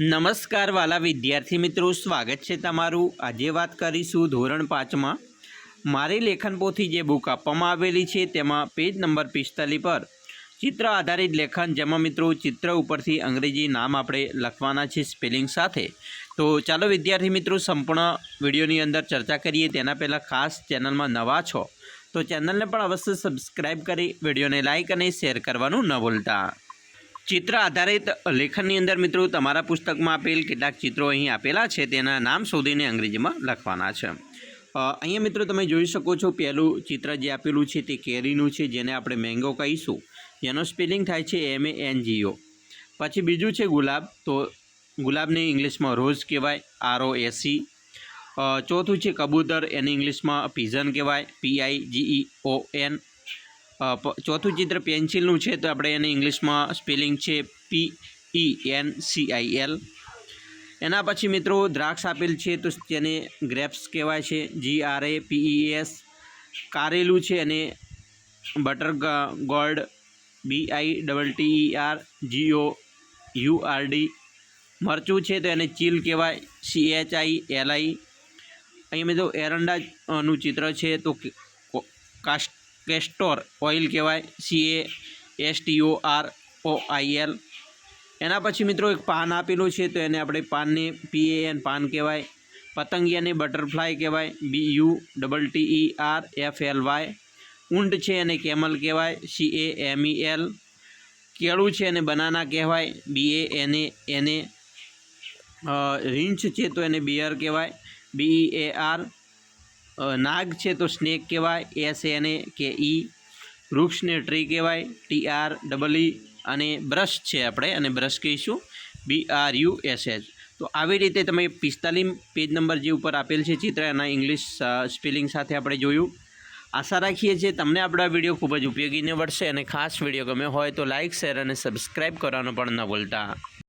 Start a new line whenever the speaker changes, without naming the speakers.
નમસ્કાર વાલા વિદ્યાર્થી મિત્રો, સ્વાગત છે તમારું. આજે વાત કરીશું ધોરણ પાંચમાં. મારી લેખન પોથી જે બુક આપવામાં આવેલી છે, તેમાં પેજ નંબર પિસ્તાલીસ પર ચિત્ર આધારિત લેખન. જેમાં મિત્રો, ચિત્ર ઉપરથી અંગ્રેજી નામ આપણે લખવાના છે સ્પેલિંગ સાથે. તો ચાલો વિદ્યાર્થી મિત્રો, સંપૂર્ણ વિડીયોની અંદર ચર્ચા કરીએ. તેના પહેલાં ખાસ ચેનલમાં નવા છો, તો ચેનલને પણ અવશ્ય સબસ્ક્રાઈબ કરી વિડીયોને લાઇક અને શેર કરવાનું ન ભૂલતા. ચિત્ર આધારિત લેખનની અંદર મિત્રો તમારા પુસ્તકમાં આપેલ કેટલાક ચિત્રો અહીં આપેલા છે, તેના નામ શોધીને અંગ્રેજીમાં લખવાના છે. અહીંયા મિત્રો તમે જોઈ શકો છો, પહેલું ચિત્ર જે આપેલું છે તે કેરીનું છે, જેને આપણે મેંગો કહીશું. જેનો સ્પેલિંગ થાય છે એમ એ એન જીઓ પછી બીજું છે ગુલાબ, તો ગુલાબને ઇંગ્લિશમાં રોઝ કહેવાય, આર ઓ એસી ચોથું છે કબૂતર, એને ઇંગ્લિશમાં પીઝન કહેવાય, પી આઈ જીઈ ઓ એન. ચોથું ચિત્ર પેન્સિલનું છે, તો આપણે એને ઇંગ્લિશમાં સ્પેલિંગ છે P E N C I L એના પછી મિત્રો દ્રાક્ષ આપેલ છે, તો તેને ગ્રેપ્સ કહેવાય છે G R A P E S કારેલું છે અને bitter gourd B I double T E R G O U R D મરચું છે, તો એને ચીલ કહેવાય C H I L I અહીં મિત્રો એરંડાનું ચિત્ર છે, તો કાસ્ટ કેસ્ટોર ઓઇલ કહેવાય C A S T O R O I L એના પછી મિત્રો એક પાન આપેલું છે, તો એને આપણે પાનને પી એ એન પાન કહેવાય. પતંગિયાને બટરફ્લાય કહેવાય B U double T E R F L Y ઊંટ છે એને કેમલ કહેવાય સી એ એમ ઈ એલ કેળું છે એને બનાના કહેવાય બી એ એન એ એન રીંછ છે તો એને બિયર કહેવાય બી એ આર નાગ છે તો સ્નેક કહેવાય, એસ એન એ કે, ઈ. વૃક્ષને ટ્રી કહેવાય, ટી, આર, ડબલ ઈ અને બ્રશ છે આપણે, અને બ્રશ કહીશું, B, R, U, S, H. તો આવી રીતે તમે પિસ્તાલીસ પેજ નંબર જે ઉપર આપેલ છે ચિત્ર, એના ઇંગ્લિશ સ્પેલિંગ સાથે આપણે જોયું. આશા રાખીએ છીએ તમને આપણા વીડિયો ખૂબ જ ઉપયોગી નીવડશે અને ખાસ વીડિયો ગમ્યો હોય તો લાઇક શેર અને સબસ્ક્રાઈબ કરવાનું પણ ન ભૂલતા.